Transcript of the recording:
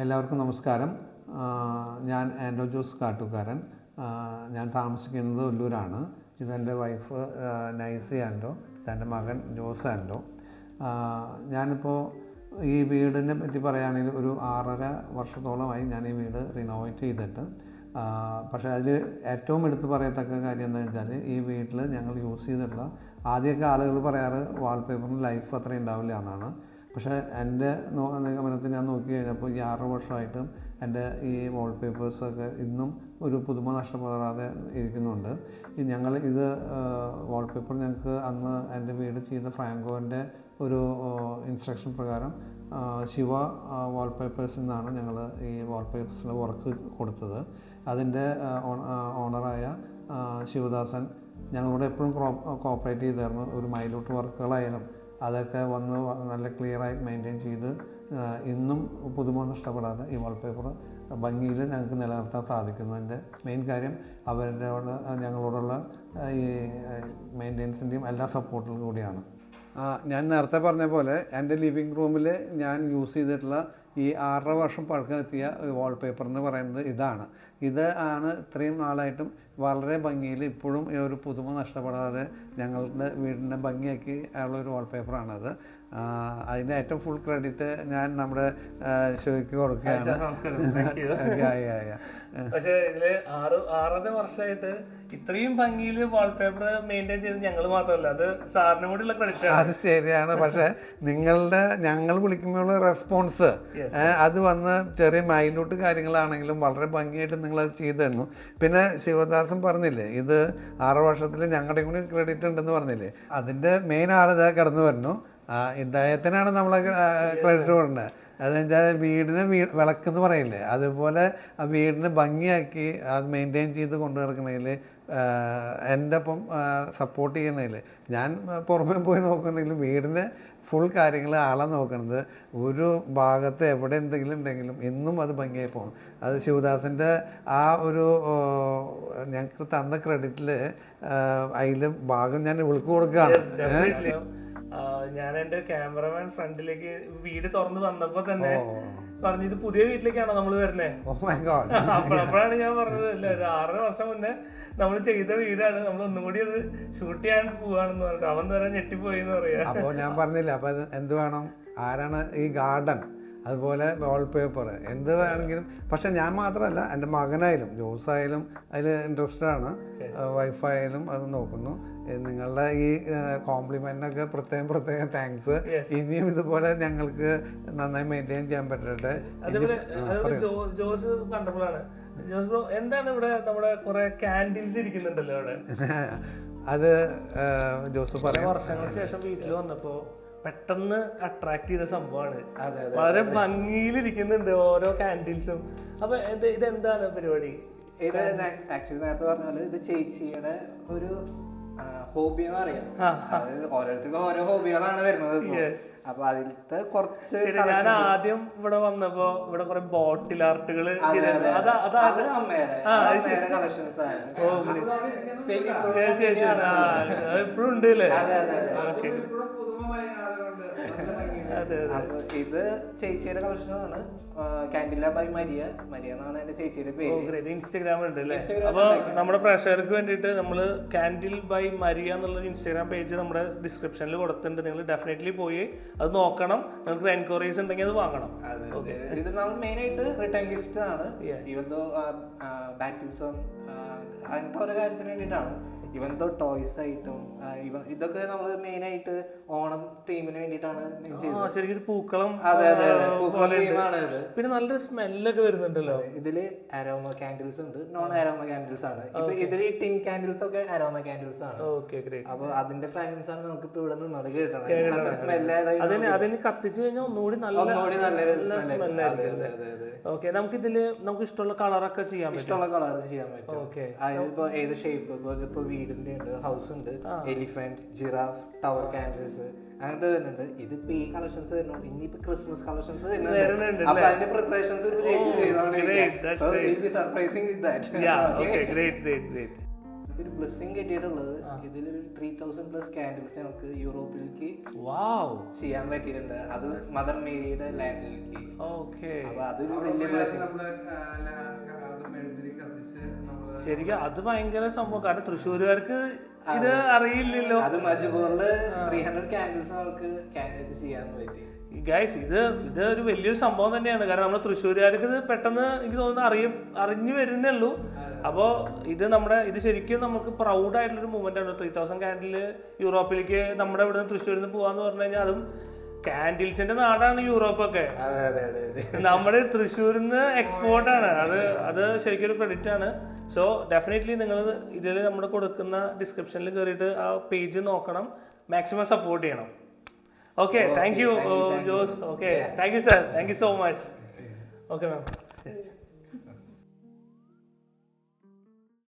എല്ലാവർക്കും നമസ്കാരം. ഞാൻ ആൻഡോ ജോസ് കാട്ടുകാരൻ. ഞാൻ താമസിക്കുന്നത് ഒല്ലൂരാണ് ഇതെന്റെ വൈഫ് നൈസി ആൻഡോ ഇതെന്റെ മകൻ ജോസ് ആൻഡോ ഞാനിപ്പോൾ ഈ വീടിനെ പറ്റി പറയുകയാണെങ്കിൽ ഒരു ആറര വർഷത്തോളമായി ഞാൻ ഈ വീട് റിനോവേറ്റ് ചെയ്തിട്ട് പക്ഷേ അതിൽ ഏറ്റവും എടുത്തു പറയത്തക്ക കാര്യം എന്താ വെച്ചാൽ ഈ വീട്ടിൽ ഞങ്ങൾ യൂസ് ചെയ്തിട്ടുള്ള ആദ്യമൊക്കെ ആളുകൾ പറയാറ് വാൾപേപ്പറിന് ലൈഫ് അത്രയും ഉണ്ടാവില്ല എന്നാണ്. പക്ഷേ എന്റെ നിഗമനത്തിൽ ഞാൻ നോക്കി കഴിഞ്ഞപ്പോൾ ഈ ആറ് വർഷമായിട്ടും എന്റെ ഈ വാൾപേപ്പേഴ്സൊക്കെ ഇന്നും ഒരു പുതുമ നഷ്ടപ്പെടാതെ ഇരിക്കുന്നുണ്ട്. ഞങ്ങൾ ഇത് വാൾപേപ്പർ ഞങ്ങൾക്ക് അന്ന് എന്റെ വീട് ചെയ്ത ഫ്രാങ്കോന്റെ ഒരു ഇൻസ്ട്രക്ഷൻ പ്രകാരം ശിവ വാൾപേപ്പേഴ്സിൽ നിന്നാണ് ഞങ്ങൾ ഈ വാൾപേപ്പേഴ്സിന്റെ വർക്ക് കൊടുത്തത്. അതിന്റെ ഓണറായ ശിവദാസൻ ഞങ്ങളോട് എപ്പോഴും കോപ്പറേറ്റ് ചെയ്തായിരുന്നു. ഒരു മൈലോട്ട് വർക്കുകളായാലും അതൊക്കെ വന്ന് നല്ല ക്ലിയറായി മെയിന്റെയിൻ ചെയ്ത് ഇന്നും പുതുമ നഷ്ടപ്പെടാതെ ഈ വാൾപേപ്പർ ഭംഗിയിൽ ഞങ്ങൾക്ക് നിലനിർത്താൻ സാധിക്കുന്നതിന്റെ മെയിൻ കാര്യം അവരുടെ ഞങ്ങളോടുള്ള ഈ മെയിന്റെനൻസിന്റെയും എല്ലാ സപ്പോർട്ടിലും കൂടിയാണ്. ഞാൻ നേരത്തെ പറഞ്ഞ പോലെ എന്റെ ലിവിങ് റൂമിൽ ഞാൻ യൂസ് ചെയ്തിട്ടുള്ള ഈ ആറര വർഷം പഴക്കമെത്തിയ വാൾപേപ്പർ എന്ന് പറയുന്നത് ഇതാണ്. ഇത് ആണ് ഇത്രയും നാളായിട്ടും വളരെ ഭംഗിയിൽ ഇപ്പോഴും ഒരു പുതുമ നഷ്ടപ്പെടാതെ ഞങ്ങളുടെ വീടിനെ ഭംഗിയാക്കി ഉള്ള ഒരു വാൾപേപ്പറാണത് അതിന്റെ ഏറ്റവും ഫുൾ ക്രെഡിറ്റ് ഞാൻ നമ്മുടെ ഷോയ്ക്ക് കൊടുക്കുകയാണ്. പക്ഷേ. ഇതിൽ ആറ് ആറര വർഷമായിട്ട് ഇത്രയും ഭംഗിയിൽ വാൾപേപ്പർ മെയിന്റെയിൻ ചെയ്ത് ഞങ്ങൾ മാത്രമല്ല അത് സാറിനും കൂടിയുള്ള ക്രെഡിറ്റ് അത് ശരിയാണ്. പക്ഷേ നിങ്ങളുടെ ഞങ്ങൾ വിളിക്കുമ്പോൾ റെസ്പോൺസ് അത് വന്ന് ചെറിയ മൈലൂട്ട് കാര്യങ്ങളാണെങ്കിലും വളരെ ഭംഗിയായിട്ട് നിങ്ങൾ അത് ചെയ്തു തരുന്നു പിന്നെ ശിവദാസൻ പറഞ്ഞില്ലേ ഇത് ആറ് വർഷത്തിൽ ഞങ്ങളുടെ കൂടി ക്രെഡിറ്റ് ഉണ്ടെന്ന് പറഞ്ഞില്ലേ? അതിന്റെ മെയിൻ ആൾ ഇതാ കടന്നു വരുന്നു. ഇദ്ദേഹത്തിനാണ് നമ്മൾ ക്രെഡിറ്റ് കൊടുക്കുന്നത് അതെന്ന് വെച്ചാൽ വീടിന് വീ വിളക്കെന്ന് പറയില്ലേ? അതുപോലെ ആ വീടിന് ഭംഗിയാക്കി അത് മെയിന്റെയിൻ ചെയ്ത് കൊണ്ടു നടക്കുന്നതിൽ എന്റെ ഒപ്പം സപ്പോർട്ട് ചെയ്യുന്നതിൽ ഞാൻ പുറമേ പോയി നോക്കുന്നെങ്കിലും വീടിന്റെ ഫുൾ കാര്യങ്ങൾ ആളെ നോക്കുന്നത് ഒരു ഭാഗത്ത് എവിടെ എന്തെങ്കിലും ഉണ്ടെങ്കിലും എന്നും അത് ഭംഗിയായി പോകും അത് ശിവദാസിന്റെ ആ ഒരു ഞങ്ങൾക്ക് തന്ന ക്രെഡിറ്റിൽ അതിൽ ഭാഗം ഞാൻ വിളിക്കു കൊടുക്കുകയാണ് ഞാൻ എന്റെ ക്യാമറമാൻ ഫ്രണ്ടിലേക്ക് വീട് തുറന്നു തന്നപ്പോ തന്നെ പറഞ്ഞു ഇത് പുതിയ വീട്ടിലേക്കാണോ നമ്മൾ വരുന്നേ? ഗോഡ് അപ്പോഴാണ് ഞാൻ പറഞ്ഞത് ഇല്ല ഒരു ആറര വർഷം മുന്നേ നമ്മൾ ചെയ്ത വീടാണ്. നമ്മൾ ഒന്നും കൂടി അത് ഷൂട്ട് ചെയ്യാൻ പോവാണെന്ന് പറഞ്ഞിട്ട് അവൻ തന്നെ ഞെട്ടിപ്പോയി എന്ന് പറയാ. അപ്പൊ ഞാൻ പറഞ്ഞില്ല അപ്പൊ എന്ത് വേണം? ആരാണ് ഈ ഗാർഡൻ? അതുപോലെ വാൾപേപ്പർ എന്ത് വേണമെങ്കിലും. പക്ഷെ ഞാൻ മാത്രമല്ല എന്റെ മകനായാലും ജോസായാലും അതിൽ ഇൻട്രസ്റ്റഡ് ആണ്. വൈഫായാലും അത് നോക്കുന്നു. നിങ്ങളുടെ ഈ കോംപ്ലിമെന്റിനൊക്കെ പ്രത്യേകം പ്രത്യേകം താങ്ക്സ് ഇനിയും ഇതുപോലെ ഞങ്ങൾക്ക് നന്നായി മെയിന്റെയിൻ ചെയ്യാൻ പറ്റട്ടെ. ജോസ് കണ്ടപ്പോഴാണ്. ജോസ് ബ്രോ എന്താണ് ഇവിടെ നമ്മുടെ കുറെ ക്യാൻഡിൽസ് ഇരിക്കുന്നുണ്ടല്ലോ അവിടെ? അത് ജോസ് പറയാം. വർഷങ്ങൾക്ക് ശേഷം വീട്ടിൽ വന്നപ്പോ പെട്ടെന്ന് അട്രാക്ട് ചെയ്ത സംഭവമാണ്. വളരെ ഭംഗിയിലിരിക്കുന്നുണ്ട് ഓരോ കാൻഡിൽസും അപ്പൊ ഇത് ഇതെന്താണ് പരിപാടി? ഇത് ആക്ച്വലി നേരത്തെ പറഞ്ഞ പോലെ ഇത് ചേച്ചിയുടെ ഒരു ഹോബി എന്ന് പറയാം അതായത് ഓരോരുത്തർക്കും ഓരോ ഹോബികളാണ് വരുന്നത്. അപ്പൊ അതിലത്തെ കുറച്ച് ഞാൻ ആദ്യം ഇവിടെ വന്നപ്പോ ഇവിടെ കുറെ ബോട്ടിൽ ആർട്ടുകൾ ഇപ്പോഴും ഉണ്ട് അല്ലേ? ഇത് ചേച്ചിയുടെ കളക്ഷനാണ് കാൻഡില ബൈ മരിയ മരിയ എന്നാണ് എന്റെ ചേച്ചിയുടെ പേര്. ഇൻസ്റ്റാഗ്രാം ഉണ്ട് അല്ലേ? അപ്പൊ നമ്മുടെ പ്രേക്ഷകർക്ക് വേണ്ടിയിട്ട് നമ്മൾ കാൻഡിൽ ബൈ മരിയ എന്നുള്ള ഇൻസ്റ്റാഗ്രാം പേജ് നമ്മുടെ ഡിസ്ക്രിപ്ഷനിൽ കൊടുത്തിട്ടുണ്ട്. നിങ്ങൾ ഡെഫിനറ്റ്ലി പോയി അത് നോക്കണം. നിങ്ങൾക്ക് എൻക്വയറീസ് ഉണ്ടെങ്കിൽ അത് വാങ്ങണം. ഇത് നമ്മൾ മെയിൻ ആയിട്ട് റിട്ടേൺ ഗിഫ്റ്റ് ആണ്. ദോ ബാറ്റ്യൂസം അങ്ങനത്തെ ഓരോ കാര്യത്തിന് വേണ്ടിയിട്ടാണ്. ഇവൻ ദോ ടോയ്സ് ആയിട്ടും ഇവ ഇതൊക്കെ നമ്മൾ മെയിൻ ആയിട്ട് ഓണം തീമിന് വേണ്ടിയിട്ടാണ് ശരിക്കും പൂക്കളം അതെ അതെ പൂക്കളം തീമാണ് ഇത്. പിന്നെ നല്ലൊരു സ്മെല്ലൊക്കെ വരുന്നുണ്ടല്ലോ. ഇതിൽ അരോമ കാൻഡിൽസ് ഉണ്ട്. നോൺ അരോമ കാൻഡിൽസ് ആണ്. ഇപ്പൊ ഇതിൽ ടിൻ കാൻഡിൽസ് ഒക്കെ അരോമ കാൻഡിൽസ് ആണ്. അപ്പൊ അതിന്റെ ഫ്രാഗ്രൻസ് ആണ് നമുക്ക് ഇപ്പൊ ഇവിടെ നിന്നോട് കിട്ടണം അതിന് കത്തിച്ചു കഴിഞ്ഞാൽ ഒന്നുകൂടി നല്ല ഒന്നുകൂടി നല്ല സ്മെല്ലായിരിക്കും. ഓക്കെ നമുക്ക് ഇതിൽ നമുക്ക് ഇഷ്ടമുള്ള കളറൊക്കെ ചെയ്യാൻ പറ്റും ഇഷ്ടമുള്ള കളർ ചെയ്യാൻ പറ്റും. ഓക്കെ അതിനിപ്പോ ഏത് ഷേപ്പ് ഇപ്പൊ വീടിന്റെ ഉണ്ട് ഹൗസ് ഉണ്ട് എലിഫന്റ് ജിറാഫ് ടവർ കാൻഡൽസ് അങ്ങനത്തെ വരുന്നുണ്ട്. ഇതിപ്പോ ഈ കളക്ഷൻസ് വരുന്നുണ്ട്. ഇനിയിപ്പോ ക്രിസ്മസ് കളക്ഷൻസ് വരുന്നുണ്ട്. അപ്പൊ അതിന്റെ preparations surprising great great great ഒരു ബ്ലെസ്സിങ് കിട്ടിയിട്ടുള്ളത് ഇതിലൊരു ത്രീ തൗസൻഡ് പ്ലസ് കാൻഡിൽസ് നമുക്ക് യൂറോപ്പിലേക്ക് വാവ് ചെയ്യാൻ പറ്റിയിട്ടുണ്ട്. അത് മദർ മേരിയുടെ ലാൻഡിലേക്ക് ഓക്കെ അപ്പൊ അതൊരു വലിയ ബ്ലെസ്സിങ് ശരിക്കും അത് ഭയങ്കര സംഭവം. കാരണം തൃശ്ശൂരുകാർക്ക് ഇത് അറിയില്ലല്ലോ. അത് മജുബോറിൽ ത്രീ ഹൺഡ്രഡ് കാൻഡിൽസ് നമുക്ക് കാൻഡിൽസ് ഇത് ചെയ്യാൻ പറ്റി. ഗൈസ് ഇത് ഇത് ഒരു വലിയൊരു സംഭവം തന്നെയാണ്. കാരണം നമ്മൾ തൃശ്ശൂരുകാർക്ക് ഇത് പെട്ടെന്ന് എനിക്ക് തോന്നുന്നു അറിയും അറിഞ്ഞു വരുന്നേ ഉള്ളൂ. അപ്പോൾ ഇത് നമ്മുടെ ഇത് ശരിക്കും നമുക്ക് പ്രൗഡ് മൂവ്മെന്റ് ആണ്. ത്രീ തൗസൻഡ് ക്യാൻഡിൽ യൂറോപ്പിലേക്ക് നമ്മുടെ ഇവിടെ നിന്ന് തൃശ്ശൂരിൽ നിന്ന് പോകാന്ന് പറഞ്ഞു കഴിഞ്ഞാൽ അതും കാൻഡിൽസിന്റെ നാടാണ് യൂറോപ്പൊക്കെ. നമ്മുടെ തൃശ്ശൂരിൽ നിന്ന് എക്സ്പോർട്ട് ആണ്. അത് അത് ശരിക്കും ഒരു ക്രെഡിറ്റ് ആണ്. സോ ഡെഫിനറ്റ്ലി നിങ്ങൾ ഇതിൽ നമ്മൾ കൊടുക്കുന്ന ഡിസ്ക്രിപ്ഷനിൽ കയറിയിട്ട് ആ പേജ് നോക്കണം. മാക്സിമം സപ്പോർട്ട് ചെയ്യണം. Okay, thank you, thank you, uh, thank you. Jose. Okay, yeah. thank you, sir. Thank you so much. Okay, ma'am.